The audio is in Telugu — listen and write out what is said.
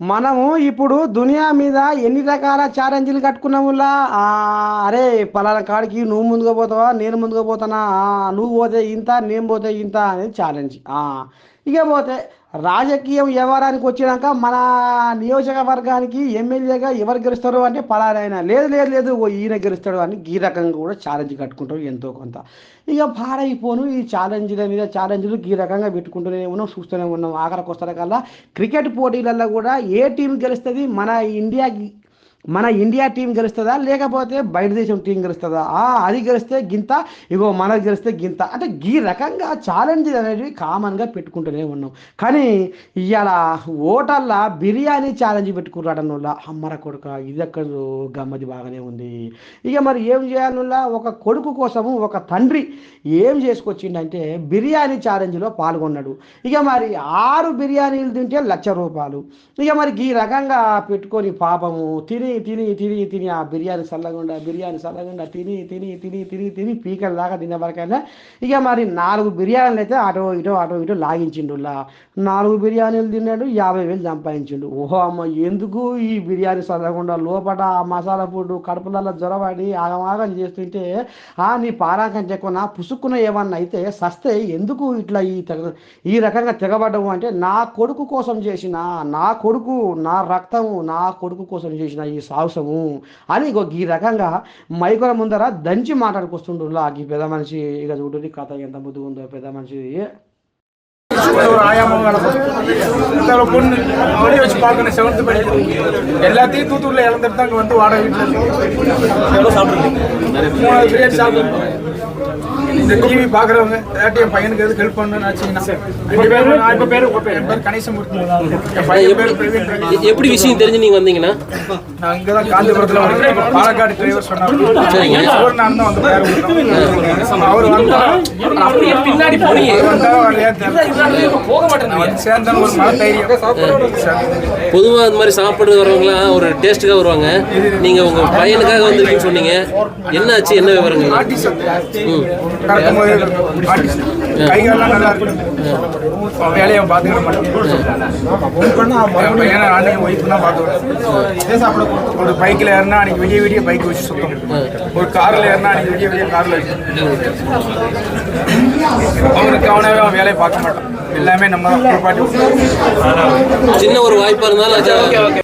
మనము ఇప్పుడు దునియా మీద ఎన్ని రకాల ఛాలెంజ్లు కట్టుకున్నాములా అరే పలానా కాడికి నువ్వు ముందుగా పోతావా నేను ముందుగా పోతానా? నువ్వు పోతే ఇంత నేను పోతే ఇంత అనేది ఛాలెంజ్. ఇక పోతే రాజకీయం వ్యవహారానికి వచ్చినాక మన నియోజకవర్గానికి ఎమ్మెల్యేగా ఎవరు గెలుస్తారు అంటే పలానైనా లేదు లేదు లేదు ఓ ఈయన గెలుస్తాడు అని ఈ రకంగా కూడా ఛాలెంజ్ కట్టుకుంటారు ఎంతో కొంత. ఇక పాడైపోను ఈ ఛాలెంజ్ల మీద. ఛాలెంజ్లు ఈ రకంగా పెట్టుకుంటూనే ఉన్నాం చూస్తూనే ఉన్నాం. ఆఖరికి వస్తారు కల్లా క్రికెట్ పోటీలలో కూడా ఏ టీం గెలుస్తుంది? మన ఇండియా మన ఇండియా టీం గెలుస్తుందా? లేకపోతే బయట దేశం టీం గెలుస్తుందా? అది గెలిస్తే గింత ఇగో మనకు గెలిస్తే గింత. అంటే ఈ రకంగా ఛాలెంజ్ అనేవి కామన్గా పెట్టుకుంటూనే ఉన్నాం. కానీ ఇవాళ ఓటల్లా బిర్యానీ ఛాలెంజ్ పెట్టుకున్నాడన్న అమ్మర కొడుక ఇది ఎక్కడ గమ్మది బాగానే ఉంది. ఇక మరి ఏం చేయాలనుల్లా? ఒక కొడుకు కోసము ఒక తండ్రి ఏం చేసుకొచ్చిండంటే బిర్యానీ ఛాలెంజ్లో పాల్గొన్నాడు. ఇక మరి ఆరు బిర్యానీలు తింటే లక్ష రూపాయలు. ఇక మరి ఈ రకంగా పెట్టుకొని పాపము తిని తిని తిని తిని ఆ బిర్యానీ చల్లగుండా బిర్యానీ చల్లగుండా తిని తిని తిని తిని తిని పీకల దాకా తినే వరకైనా ఇక మరి నాలుగు బిర్యానీలు అయితే అటో ఇటో అటో ఇటో లాగించిండు లా. నాలుగు బిర్యానీలు తిన్నాడు యాభై వేలు సంపాదించిండు ఓహో అమ్మ ఎందుకు ఈ బిర్యానీ చల్లకుండా లోపల ఆ మసాలా ఫుడ్ కడుపులలో జ్వరపడి ఆగమాగం చేస్తుంటే ఆ నీ పారాకం చెక్కున పుసుక్కున ఏమన్నా అయితే సస్తే ఎందుకు ఇట్లా ఈ తెగ ఈ రకంగా తెగబడ్డము అంటే నా కొడుకు కోసం చేసిన నా కొడుకు నా రక్తము నా కొడుకు కోసం చేసిన ఈ సాహసము అని ఇగో ఈ రకంగా మైకుల ముందర దంచి మాట్లాడుకొస్తుండు ఈ పెద్ద మనిషి ఇక చూడండి కథ ఎంత ముద్దు ఉందో పెద్ద మనిషి ஒரு ஆயாமம் நடக்கும் பொண்ணு அவளே வச்சு பார்க்கணும் செவன்த் படிக்குது எல்லாத்தையும் தூத்துக்குள்ள இழந்துட்டு தான் இங்க வந்து வாடகை வீட்டில் எவ்வளோ சாப்பிடுறீங்க மூணாவது பிரியாணி சாப்பிடுறோம் இந்த டிவி பாக்குறவங்க எப்படி விஷயம் தெரிஞ்சு நீங்க வந்தீங்கன்னா? நான் பாலக்காடு டிரைவர் சரிங்க. அவர் நான் தான் பின்னாடி போறீங்க போக மாட்டேன் சேர்ந்தா ஒரு மன பொதுவா அந்த மாதிரி சாப்பிடுறது வரவங்களாம் ஒரு டேஸ்ட்டுக்காக வருவாங்க. நீங்க உங்க பையனுக்காக வந்திருக்கீங்கன்னு சொன்னீங்க. என்ன ஆச்சு என்ன விவரங்கள் ம். நடக்கும்போது போது கைகாலெல்லாம் நல்லா இருக்கு அவன் வேலையை அவன் பார்த்துக்கிற மாட்டான் ஏன்னா அன்னைக்கு ஒய்ஃப் தான் பார்த்துக்கிறேன் ஒரு பைக்கில் ஏறினா அன்னைக்கு விடிய விடிய பைக் வச்சு சுத்தம் ஒரு காரில் ஏறினா அன்னைக்கு விடிய விடிய காரில் அவனுக்கு அவனாவே அவன் வேலையை பார்க்க மாட்டான் எல்லாமே நம்ம சின்ன ஒரு வாய்ப்பாக இருந்தாலும்